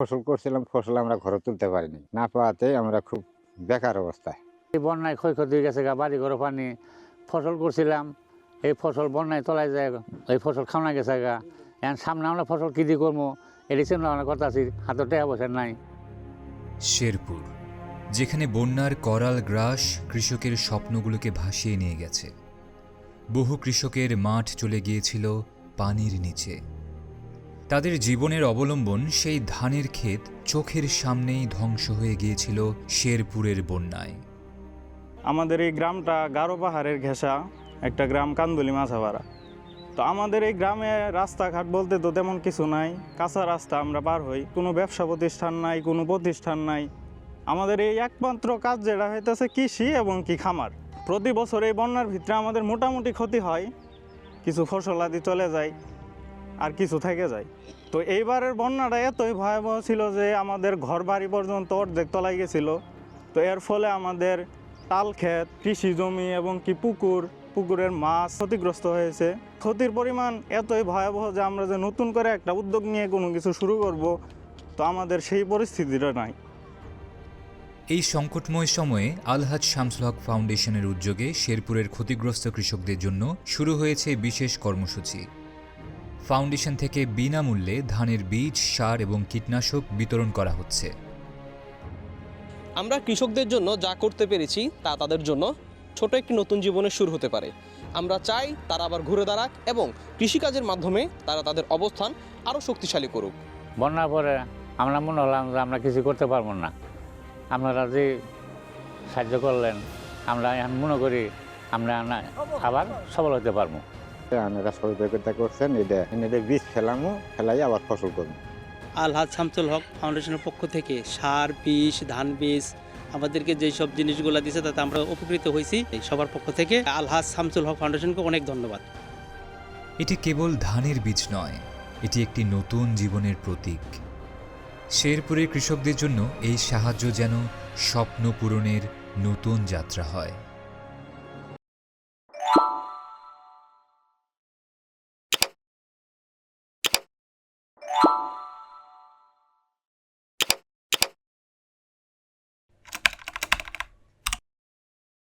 ফসল করছিলাম ফসল আমরা ঘরে তুলতে পারিনি। না পাওয়াতে আমরা খুব বেকার অবস্থায়। এই বন্যায় ক্ষয়ক্ষতি হয়ে গেছে গা বাড়ি ঘরে পানি। ফসল করছিলাম এই ফসল বন্যায় তলায় যায় এই ফসল খাওয়া গেছে গা। এখন সামনে আমরা ফসল কী দিয়ে করব? এটি চিন্তা ভাবনা করতে আছি হাতে টাকা পয়সা নাই। শেরপুর যেখানে বন্যার করাল গ্রাস কৃষকের স্বপ্নগুলোকে ভাসিয়ে নিয়ে গেছে। বহু কৃষকের মাঠ চলে গিয়েছিল পানির নিচে। তাদের জীবনের অবলম্বন সেই ধানের ক্ষেত চোখের সামনেই ধ্বংস হয়ে গিয়েছিল শেরপুরের বন্যায়। আমাদের এই গ্রামটা গারো পাহাড়ের ঘেঁষা, একটা গ্রাম কান্দুলি মাছাপাড়া। তো আমাদের এই গ্রামে রাস্তাঘাট বলতে তো তেমন কিছু নাই, কাঁচা রাস্তা আমরা পার হই, কোনো ব্যবসা প্রতিষ্ঠান নাই, কোনো প্রতিষ্ঠান নাই। আমাদের এই একমাত্র কাজ যেটা হইতেছে কৃষি এবং কি খামার। প্রতি বছর এই বন্যার ভিতরে আমাদের মোটামুটি ক্ষতি হয়, কিছু ফসল আদি চলে যায়। আর কিছু থেকে যায়। তো এইবারের বন্যাটা এতই ভয়াবহ ছিল যে আমাদের ঘর বাড়ি পর্যন্ত অর্ধেক তলায় গেছিল। তো এর ফলে আমাদের তাল ক্ষেত কৃষি জমি এবং কি পুকুর, পুকুরের মাছ ক্ষতিগ্রস্ত হয়েছে। ক্ষতির পরিমাণ এতই ভয়াবহ যে আমরা যে নতুন করে একটা উদ্যোগ নিয়ে কোনো কিছু শুরু করব, তো আমাদের সেই পরিস্থিতিটা নাই। এই সংকটময় সময়ে আলহাজ শামসুল হক ফাউন্ডেশনের উদ্যোগে শেরপুরের ক্ষতিগ্রস্ত কৃষকদের জন্য শুরু হয়েছে বিশেষ কর্মসূচি। ফাউন্ডেশন থেকে বিনামূল্যে ধানের বীজ সার এবং কীটনাশক বিতরণ করা হচ্ছে। আমরা কৃষকদের জন্য যা করতে পেরেছি তা তাদের জন্য ছোট একটি নতুন জীবনের শুরু হতে পারে। আমরা চাই তারা আবার ঘুরে দাঁড়াক এবং কৃষিকাজের মাধ্যমে তারা তাদের অবস্থান আরও শক্তিশালী করুক। বন্যার পরে আমরা মনে হলাম যে আমরা কিছু করতে পারব না। আপনারা যে সাহায্য করলেন আমরা এখন মনে করি আমরা না আবার সবল হতে পারব। আপনারা সহযোগিতা করছেন এটা এটা বীজ ফেলামো ফেলাই আবার ফসল করব। আলহাজ শামসুল হক ফাউন্ডেশনের পক্ষ থেকে সার বীজ ধান বীজ আমাদেরকে যেই সব জিনিসগুলো দিয়েছে তাতে আমরা উপকৃত হয়েছি। সবার পক্ষ থেকে আলহাজ শামসুল হক ফাউন্ডেশনকে অনেক ধন্যবাদ। এটি কেবল ধানের বীজ নয় এটি একটি নতুন জীবনের প্রতীক। শেরপুরের কৃষকদের জন্য এই সাহায্য যেন স্বপ্ন পূরণের নতুন যাত্রা হয়। you